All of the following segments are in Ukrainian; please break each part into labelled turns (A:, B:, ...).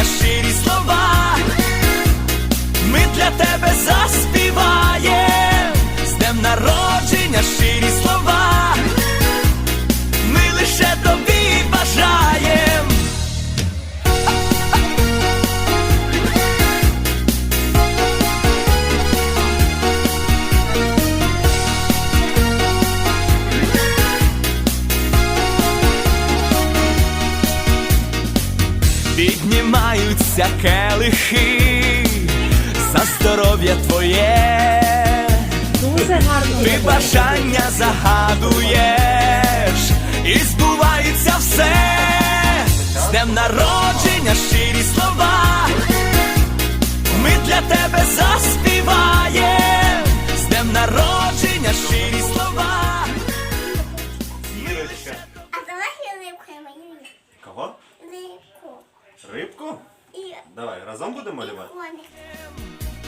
A: народження щирі слова, Піднімаються келихи за здоров'я твоє,
B: Дуже гарно.
A: ти бажання загадуєш, і збувається все, з днем народження щирі слова, ми для тебе заспіваєм, з днем народження щирі слова.
C: Ірочка.
D: А давай я рибкою малюю.
C: Кого?
D: Рибку.
C: Рибку?
D: І
C: Давай разом будемо малювати.
D: коник.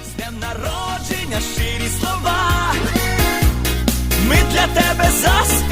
A: З днем народження щирі слова, ми для тебе заспіваєм.